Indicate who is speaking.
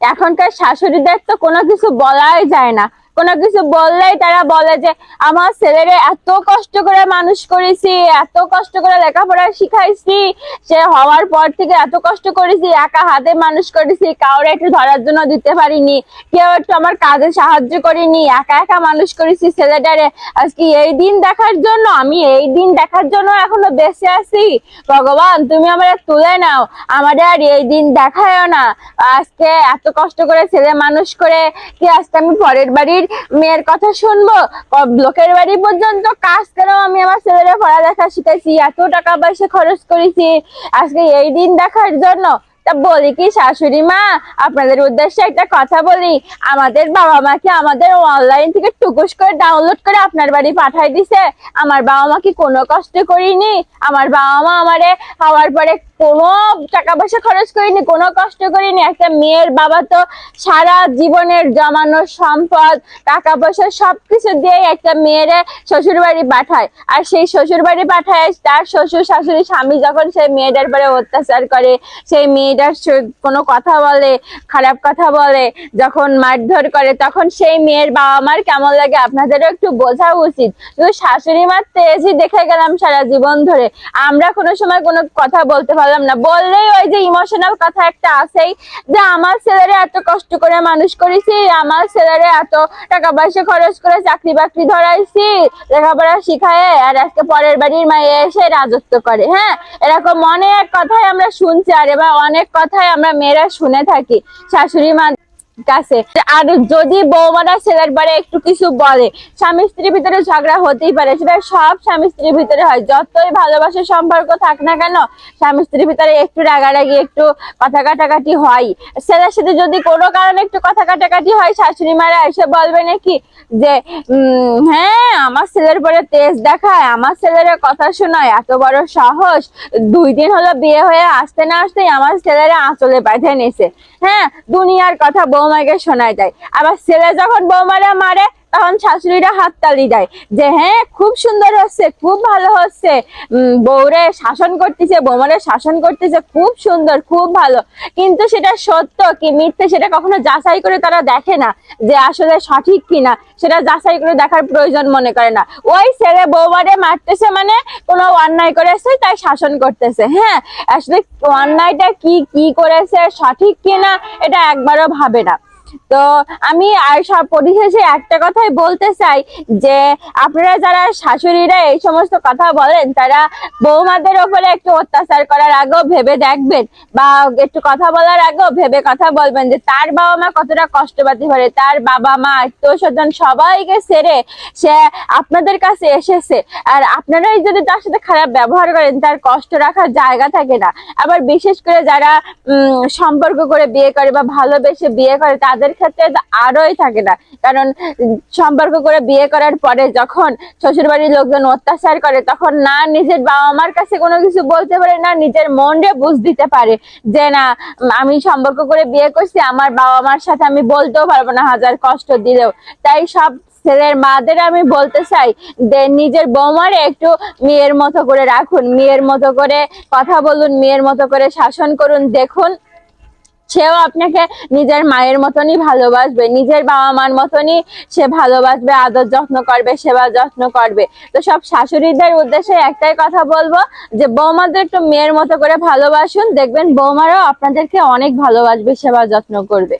Speaker 1: এখনকার শাশুড়িদের তো কোনো কিছু বলাই যায় না। কোনো কিছু বললেই তারা বলে যে, আমার ছেলেরে এত কষ্ট করে মানুষ করেছি, এত কষ্ট করে লেখাপড়া শিখাইছি, সে হওয়ার পর থেকে এত কষ্ট করেছি, একা হাতে মানুষ করেছি, কাউরে একটু ধরার জন্য দিতে পারিনি, কেউ একটু আমার কাজে সাহায্য করিনি, একা একা মানুষ করেছি ছেলেটারে, আজকে এই দিন দেখার জন্য, আমি এই দিন দেখার জন্য এখনও বেঁচে আছি। ভগবান, তুমি আমার তুলে নাও আমাদের আর এই দিন দেখায়ও না। আজকে এত কষ্ট করে ছেলে মানুষ করে, কি আজকে আমি পরের বাড়ির মেয়ের কথা শুনব? লোকের বাড়ি পর্যন্ত কাজ করেও আমি আমার ছেলেরা পড়ালেখা শিখাইছি এত টাকা পয়সা খরচ করেছি। আজকে এই দিন দেখার জন্য। তা বলি কি, শাশুড়ি মা, আপনাদের উদ্দেশ্যে একটা কথা বলি। আমাদের বাবা মাকে আমাদের অনলাইন থেকে টুকুস করে ডাউনলোড করে আপনার বাড়ি পাঠাই দিছে? আমার বাবা মা কি কোনো কষ্ট করিনি? আমার বাবা মা আমারে হওয়ার পরে কোনো টাকা পয়সা খরচ করিনি, কোনো কষ্ট করিনি। একটা মেয়ের বাবা তো সারা জীবনের জমানো সম্পদ, টাকা পয়সা সবকিছু দিয়ে একটা মেয়ের শ্বশুর বাড়ি পাঠায়। আর সেই শ্বশুর বাড়ি পাঠায়, তার শ্বশুর শাশুড়ি স্বামী যখন সেই মেয়েটার পরে অত্যাচার করে, সেই মেয়েটার কোনো কথা বলে, খারাপ কথা বলে, যখন মারধর করে, তখন সেই মেয়ের বাবা মার কেমন লাগে আপনাদেরও একটু বোঝা উচিত। শুধু শাশুড়ি মার তেজই দেখে গেলাম সারা জীবন ধরে। আমরা কোনো সময় কোনো কথা বলতে পারলাম না। বললেই ওই যে ইমোশনাল কথা একটা আছেই যে আমার ছেলেরে এত কষ্ট করে মানুষ করেছি, আমার ছেলেরে এত টাকা পয়সা খরচ করে চাকরি বাকরি ধরাইছি, লেখাপড়া শিখায়, আর আজকে পরের বাড়ির মায়ে এসে রাজত্ব করে হ্যাঁ? এরকম অনেক কথাই আমরা শুনছি, আর এবার অনেক কথাই আমরা মেয়েরা শুনে থাকি। শাশুড়ি মা কাছে আর যদি বৌমারা ছেলের বারে একটু কিছু বলে, স্বামী স্ত্রীর ভিতরে ঝগড়া হতেই পারে, সেটা সব স্বামী স্ত্রীর ভিতরে হয়। যতই ভালোবাসার সম্পর্ক থাক না কেন, স্বামী স্ত্রীর ভিতরে একটু রাগারাগি, একটু কথা কাটাকাটি হয়। ছেলের সাথে যদি কোনো কারণে একটু কথা কাটাকাটি হয়, শাশুড়ি মারা এসে বলবে নাকি যে হ্যাঁ আমার ছেলের পরে তেজ দেখায়, আমার ছেলের কথা শোনায়, এত বড় সাহস। দুই দিন হলো বিয়ে হয়ে আসতে না আসতেই আমার ছেলেরা আঁচলে বাঁধে নিছে। হ্যাঁ দুনিয়ার কথা বৌমাকে শোনা যায় আবার ছেলে যখন বৌমারে মারে তখন শাশুড়িরা হাততালি দেয় যে হ্যাঁ খুব সুন্দর হচ্ছে, খুব ভালো হচ্ছে। বউরে শাসন করতেছে বৌমারে শাসন করতেছে, খুব সুন্দর, খুব ভালো। কিন্তু সেটা সত্য কি মিথ্যে সেটা কখনো যাচাই করে তারা দেখে না যে আসলে সঠিক কিনা। সেটা যাচাই করে দেখার প্রয়োজন মনে করে না। ওই ছেলে বৌমারে মারতেছে মানে কোনো অন্যায় করেছে, তাই শাসন করতেছে। হ্যাঁ আসলে অন্যায়টা কি কি করেছে, সঠিক কিনা, এটা একবারও ভাবে না। তো আমি আর সব পরিশেষে একটা কথাই বলতে চাই যে আপনারা যারা শাশুড়িরা এই সমস্ত কথা বলেন, তারা বৌমাদের ওপরে একটু অত্যাচার করার আগেও ভেবে দেখবেন বা একটু কথা বলার আগেও ভেবে কথা বলবেন যে তার বাবা মা কতটা কষ্ট পাতে পারে তার বাবা মা আত্মীয় স্বজন সবাইকে ছেড়ে সে আপনাদের কাছে এসেছে। আর আপনারাই যদি তার সাথে খারাপ ব্যবহার করেন, তার কষ্ট রাখার জায়গা থাকে না। আবার বিশেষ করে যারা সম্পর্ক করে বিয়ে করে বা ভালোবেসে বিয়ে করে, তাদের ক্ষেত্রে আরোই থাকে না। কারণ সম্পর্ক করে বিয়ে করার পরে যখন শ্বশুরবাড়ির লোকজন অত্যাচার করে, তখন না নিজের বাবা মার কাছে কোনো কিছু বলতে পারে, না নিজের মনে বুঝ দিতে পারে যে, না, আমি সম্পর্ক করে বিয়ে করছি, আমার বাবা মার সাথে আমি বলতেও পারব না, হাজার কষ্ট দিলেও। তাই সব ছেলের মাদের আমি বলতে চাই যে, নিজের বৌমারে একটু মেয়ের মতো করে রাখুন, মেয়ের মতো করে কথা বলুন, মেয়ের মতো করে শাসন করুন, দেখুন সেও আপনাকে নিজের মায়ের মতনই ভালোবাসবে, নিজের বাবা মার মতনই সে ভালোবাসবে, আদর যত্ন করবে, সেবা যত্ন করবে। তো সব শাশুড়িদের উদ্দেশ্যে একটাই কথা বলব, যে বৌমাদের একটু মেয়ের মতো করে ভালোবাসুন, দেখবেন বৌমারাও আপনাদেরকে অনেক ভালোবাসবে, সেবা যত্ন করবে।